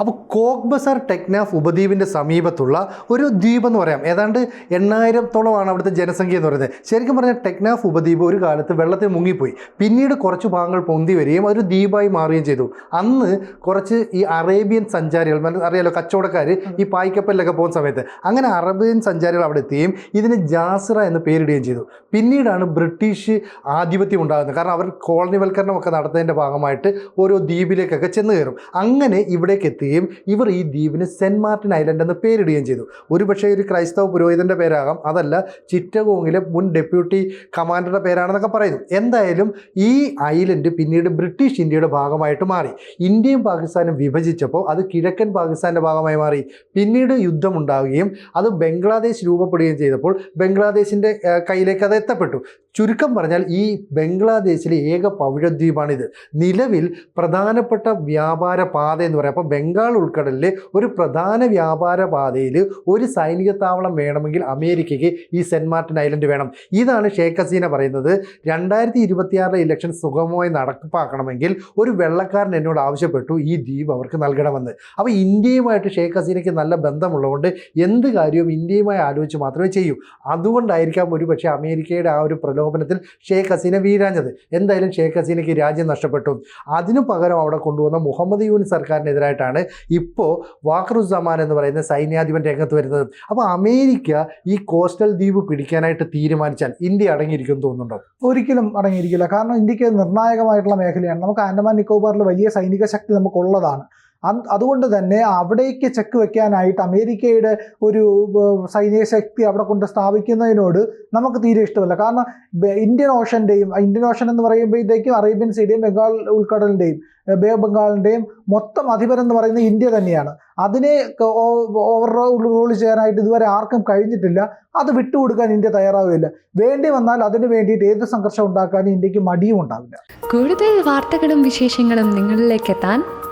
അപ്പോൾ കോക്ബസർ ബസാർ ടെക്നാഫ് ഉപദ്വീപിന്റെ സമീപത്തുള്ള ഒരു ദ്വീപ് എന്ന് പറയാം. ഏതാണ്ട് എണ്ണായിരത്തോളമാണ് അവിടുത്തെ ജനസംഖ്യ എന്ന് പറയുന്നത്. ശരിക്കും പറഞ്ഞാൽ ടെക്നാഫ് ഉപദ്വീപ് ഒരു കാലത്ത് വെള്ളത്തിൽ മുങ്ങിപ്പോയി. പിന്നീട് കുറച്ച് ഭാഗങ്ങൾ പൊന്തി വരികയും അതൊരു ദ്വീപായി മാറുകയും ചെയ്തു. അന്ന് കുറച്ച് ഈ അറേബ്യൻ സഞ്ചാരികൾ അറിയാലോ കച്ചവടക്കാർ ഈ പായ്ക്കപ്പലിലൊക്കെ പോകുന്ന സമയത്ത് അങ്ങനെ അറേബ്യൻ സഞ്ചാരികൾ അവിടെ എത്തുകയും ഇതിന് ജാസിറ എന്ന് പേരിടുകയും ചെയ്തു. പിന്നീടാണ് ബ്രിട്ടീഷ് ആധിപത്യം ഉണ്ടാകുന്നത്. കാരണം അവർ കോളനിവൽക്കരണമൊക്കെ നടത്തുന്നതിന്റെ ഭാഗമായിട്ട് ഓരോ ദ്വീപിലേക്കൊക്കെ ചെന്ന് കയറും. അങ്ങനെ ഇവിടേക്ക് എത്തുകയും ഇവർ ഈ ദ്വീപിന് സെന്റ് മാർട്ടിൻ ഐലൻഡ് എന്ന് പേരിടുകയും ചെയ്തു. ഒരുപക്ഷേ ഒരു ക്രൈസ്തവ പുരോഹിതന്റെ പേരാകാം. അതല്ല ചിറ്റഗോങ്ങിലെ മുൻ ഡെപ്യൂട്ടി കമാൻഡറുടെ പേരാണെന്നൊക്കെ പറയുന്നു. എന്തായാലും ഈ ഐലൻഡ് പിന്നീട് ബ്രിട്ടീഷ് ഇന്ത്യയുടെ ഭാഗമായിട്ട് മാറി. ഇന്ത്യയും പാകിസ്ഥാനും വിഭജിച്ചപ്പോൾ അത് കിഴക്കൻ പാകിസ്ഥാന്റെ ഭാഗമായി മാറി. പിന്നീട് യുദ്ധമുണ്ടാവുകയും അത് ബംഗ്ലാദേശ് രൂപപ്പെടുകയും ചെയ്തപ്പോൾ ബംഗ്ലാദേശിന്റെ കയ്യിലേക്ക് അത് എത്തപ്പെട്ടു. ചുരുക്കം പറഞ്ഞാൽ ഈ ബംഗ്ലാദേശിലെ ഏക പൗരദ്വീപാണിത്. നിലവിൽ പ്രധാനപ്പെട്ട വ്യാപാര പാത എന്ന് പറയാം. അപ്പോൾ ബംഗാൾ ഉൾക്കടലിലെ ഒരു പ്രധാന വ്യാപാര പാതയിൽ ഒരു സൈനിക താവളം വേണമെങ്കിൽ അമേരിക്കയ്ക്ക് ഈ സെന്റ് മാർട്ടിൻ ഐലൻഡ് വേണം. ഇതാണ് ഷേഖ് ഹസീന പറയുന്നത്. രണ്ടായിരത്തി ഇരുപത്തിയാറിലെ ഇലക്ഷൻ സുഗമമായി നടപ്പാക്കണമെങ്കിൽ ഒരു വെള്ളക്കാരൻ എന്നോട് ആവശ്യപ്പെട്ടു. ഈ ദ്വീപ് അവർക്ക് നൽകണമെന്ന്. അപ്പോൾ ഇന്ത്യയുമായിട്ട് ഷേഖ് ഹസീനയ്ക്ക് നല്ല ബന്ധമുള്ളതുകൊണ്ട് എന്ത് കാര്യവും ഇന്ത്യയുമായി ആലോചിച്ച് മാത്രമേ ചെയ്യൂ. അതുകൊണ്ടായിരിക്കാം ഒരു പക്ഷേ അമേരിക്കയുടെ ആ ഒരു പ്രലോഭനത്തിൽ ഷേഖ് ഹസീന വീഴാഞ്ഞത്. എന്തായാലും ഷേഖ് ഹസീനയ്ക്ക് രാജ്യം നഷ്ടപ്പെട്ടു. അതിനു പകരം അവിടെ കൊണ്ടുവന്ന മുഹമ്മദ് യൂൻ സർക്കാരിനെതിരായിട്ടാണ് ഇപ്പോൾ വാഖറുസമാൻ എന്ന് പറയുന്ന സൈന്യാധിപൻ രംഗത്ത് വരുന്നത്. അപ്പോൾ അമേരിക്ക ഈ കോസ്റ്റൽ ദ്വീപ് പിടിക്കാനായിട്ട് തീരുമാനിച്ചാൽ ഇന്ത്യ അടങ്ങിയിരിക്കും തോന്നുന്നുണ്ടോ? ഒരിക്കലും അടങ്ങിയിരിക്കില്ല. കാരണം ഇന്ത്യയ്ക്ക് നിർണായകമായിട്ടുള്ള മേഖലയാണ്. നമുക്ക് ആൻഡമാൻ നിക്കോബാറിൽ വലിയ സൈനിക ശക്തി നമുക്കുള്ളതാണ്. അതുകൊണ്ട് തന്നെ അവിടേക്ക് ചെക്ക് വെക്കാനായിട്ട് അമേരിക്കയുടെ ഒരു സൈനിക ശക്തി അവിടെ കൊണ്ട് സ്ഥാപിക്കുന്നതിനോട് നമുക്ക് തീരെ ഇഷ്ടമല്ല. കാരണം ഇന്ത്യൻ ഓഷന്റെയും ഇന്ത്യൻ ഓഷൻ എന്ന് പറയുമ്പോഴത്തേക്കും അറേബ്യൻ സീയുടെയും ബംഗാൾ ഉൾക്കടലിന്റെയും ബേ ബംഗാളിന്റെയും മൊത്തം അധിപരം എന്ന് പറയുന്നത് ഇന്ത്യ തന്നെയാണ്. അതിനെ ഓവർ റോൾ ചെയ്യാനായിട്ട് ഇതുവരെ ആർക്കും കഴിഞ്ഞിട്ടില്ല. അത് വിട്ടുകൊടുക്കാൻ ഇന്ത്യ തയ്യാറാവില്ല വേണ്ടി വന്നാൽ അതിന് വേണ്ടിയിട്ട് ഏത് സംഘർഷം ഉണ്ടാക്കാനും ഇന്ത്യയ്ക്ക് മടിയും ഉണ്ടാവില്ല കൂടുതൽ വാർത്തകളും വിശേഷങ്ങളും നിങ്ങളിലേക്ക് എത്താൻ